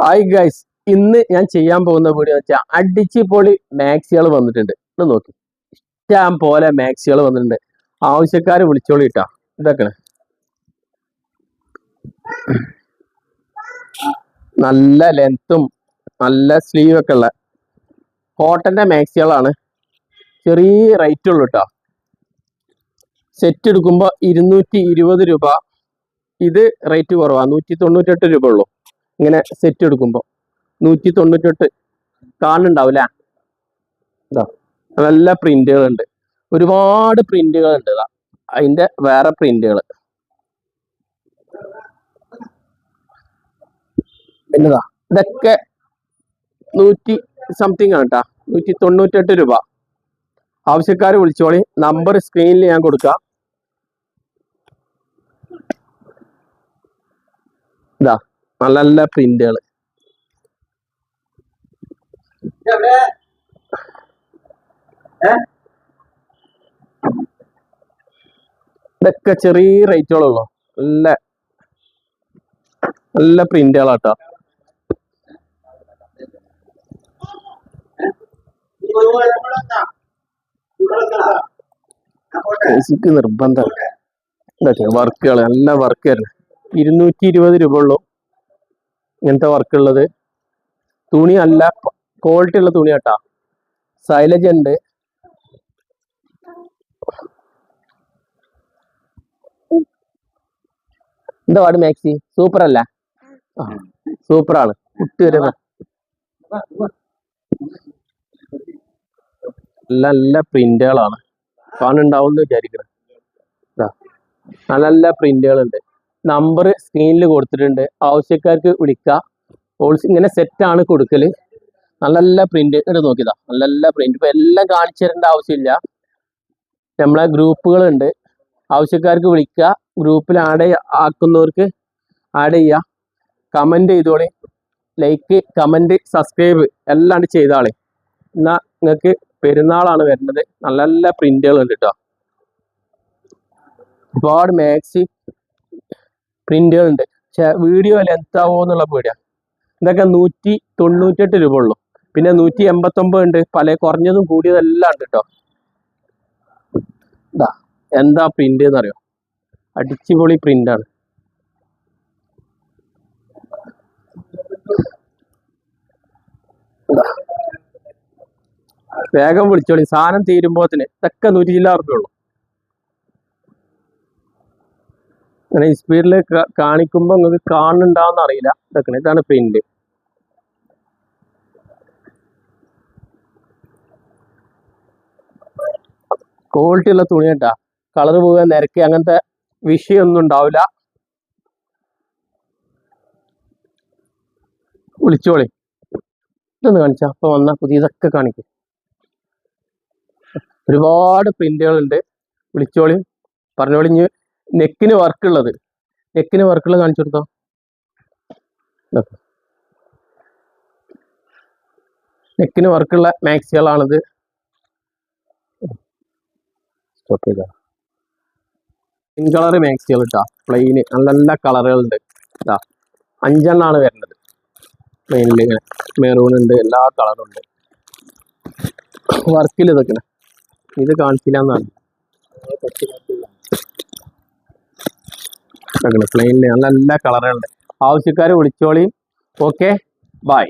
Hi guys ഇന്ന് ഞാൻ ചെയ്യാൻ പോകുന്ന വീഡിയോ വെച്ചാൽ അടിച്ച് പൊളി മാക്സികൾ വന്നിട്ടുണ്ട്. ഒന്ന് നോക്കി. ഇഷ്ടം പോലെ മാക്സികൾ വന്നിട്ടുണ്ട്. ആവശ്യക്കാർ വിളിച്ചോളി ഇട്ടാ ഇതൊക്കെ നല്ല ലെങ്ത്തും നല്ല സ്ലീവ് ഒക്കെ ഉള്ള കോട്ടന്റെ മാക്സികളാണ് ചെറിയ റേറ്റ് ഉള്ളു കേട്ടോ സെറ്റ് എടുക്കുമ്പോൾ ഇരുന്നൂറ്റി ഇരുപത് രൂപ. ഇത് റേറ്റ് കുറവാണ് നൂറ്റി രൂപ ഉള്ളൂ. ഇങ്ങനെ സെറ്റ് എടുക്കുമ്പോൾ നൂറ്റി തൊണ്ണൂറ്റെട്ട് കാണുന്നുണ്ടാവില്ല ഇതാ നല്ല പ്രിന്റുകളുണ്ട്. ഒരുപാട് പ്രിന്റുകളുണ്ട് ഇതാ. അതിന്റെ വേറെ പ്രിന്റുകൾ പിന്നെതാ ഇതൊക്കെ നൂറ്റി സംതിങ് ആണ് കേട്ടാ നൂറ്റി തൊണ്ണൂറ്റെട്ട് രൂപ. ആവശ്യക്കാർ വിളിച്ചോളി. നമ്പർ സ്ക്രീനിൽ ഞാൻ കൊടുക്കാം. ഇതാ നല്ല നല്ല പ്രിന്റുകൾ ഇതൊക്കെ ചെറിയ റേറ്റുകളുള്ളൂ നല്ല നല്ല പ്രിന്റുകളാട്ടോ നിർബന്ധം. വർക്കുകൾ നല്ല വർക്ക് ആയിരുന്നു. ഇരുന്നൂറ്റി ഇരുപത് രൂപ ഉള്ളൂ. ഇങ്ങനത്തെ വർക്ക് ഉള്ളത്. തുണി അല്ല ക്വാളിറ്റി ഉള്ള തുണി കേട്ടാ. സൈലജ് ഉണ്ട്. എന്താ പാട് മാക്സി? സൂപ്പർ അല്ല? സൂപ്പർ ആണ് കുട്ടി വരെ നല്ല നല്ല പ്രിന്റുകളാണ് കാണുണ്ടാവും എന്ന് വിചാരിക്കണം. നല്ല നല്ല പ്രിന്റുകളുണ്ട് നമ്പർ സ്ക്രീനിൽ കൊടുത്തിട്ടുണ്ട്. ആവശ്യക്കാർക്ക് വിളിക്കുക ഹോൾസ് ഇങ്ങനെ സെറ്റ് ആണ് കൊടുക്കൽ. നല്ല നല്ല പ്രിന്റ് ഇങ്ങോട്ട് നോക്കിയതാ. നല്ല നല്ല പ്രിന്റ് ഇപ്പൊ എല്ലാം കാണിച്ചു തരേണ്ട ആവശ്യമില്ല. നമ്മളെ ഗ്രൂപ്പുകളുണ്ട്. ആവശ്യക്കാർക്ക് വിളിക്കുക ഗ്രൂപ്പിൽ ആഡ് ആക്കുന്നവർക്ക് ആഡ് ചെയ്യുക കമന്റ് ചെയ്തോളി. ലൈക്ക് കമന്റ് സബ്സ്ക്രൈബ് എല്ലാം ചെയ്താളെ. എന്നാ നിങ്ങൾക്ക് പെരുന്നാളാണ് വരുന്നത്. നല്ല നല്ല പ്രിന്റുകൾ ഉണ്ട് കേട്ടോ ഒരുപാട് മാക്സി പ്രിന്റുകൾ ഉണ്ട് പക്ഷെ വീഡിയോ ലെങ്ത് ആവോ എന്നുള്ള പേടിയാണ് ഇതൊക്കെ നൂറ്റി തൊണ്ണൂറ്റെട്ട് രൂപ ഉള്ളൂ. പിന്നെ നൂറ്റി എൺപത്തൊമ്പത് ഉണ്ട്. പല കുറഞ്ഞതും കൂടിയതെല്ലാം ഉണ്ട് കേട്ടോ ഇതാ എന്താ പ്രിന്റ് എന്നറിയോ? അടിച്ചുപൊളി പ്രിന്റ് ആണ് വേഗം വിളിച്ചോളി. സാധനം തീരുമ്പോത്തിന് ഇതൊക്കെ നൂറ്റി ചില്ലാ റുപ്യ ഉള്ളൂ. അങ്ങനെ സ്പീഡിൽ കാണിക്കുമ്പോൾ നിങ്ങൾക്ക് കാണുന്നുണ്ടാവുന്ന അറിയില്ല. ഇതൊക്കെ ഇതാണ് പ്രിന്റ് ക്വാളിറ്റി ഉള്ള തുണി കേട്ടാ. കളർ പോകാൻ നിരക്കി അങ്ങനത്തെ വിഷയൊന്നും ഉണ്ടാവില്ല. വിളിച്ചോളി. ഇതൊന്ന് കാണിച്ചാ. അപ്പൊ വന്ന പുതിയതൊക്കെ കാണിക്കും. ഒരുപാട് പ്രിന്റുകളുണ്ട് വിളിച്ചോളി. പറഞ്ഞോളി ഇനി നെക്കിന് വർക്ക് ഉള്ളത്. നെക്കിന് വർക്കുള്ളത് കാണിച്ചു കൊടുത്തോ. നെക്കിന് വർക്കുള്ള മാക്സികളാണിത്. സ്റ്റോപ്പ് ചെയ്ത. പിൻ കളർ മാക്സികൾ ഇട്ടാ. പ്ലെയിന് നല്ല നല്ല കളറുകളുണ്ട് ഇതാ. അഞ്ചെണ്ണാണ് വരുന്നത്. പ്ലെയിനിൽ ഇങ്ങനെ മെറൂൺ ഉണ്ട് എല്ലാ കളറും ഉണ്ട്. വർക്കിൽ ഇതൊക്കെ ഇത് കാണിച്ചില്ല എന്നാണ് പ്ലെയിനിൽ നല്ല നല്ല കളറുകളുണ്ട് ആവശ്യക്കാർ വിളിച്ചോളിയും ഓക്കെ ബൈ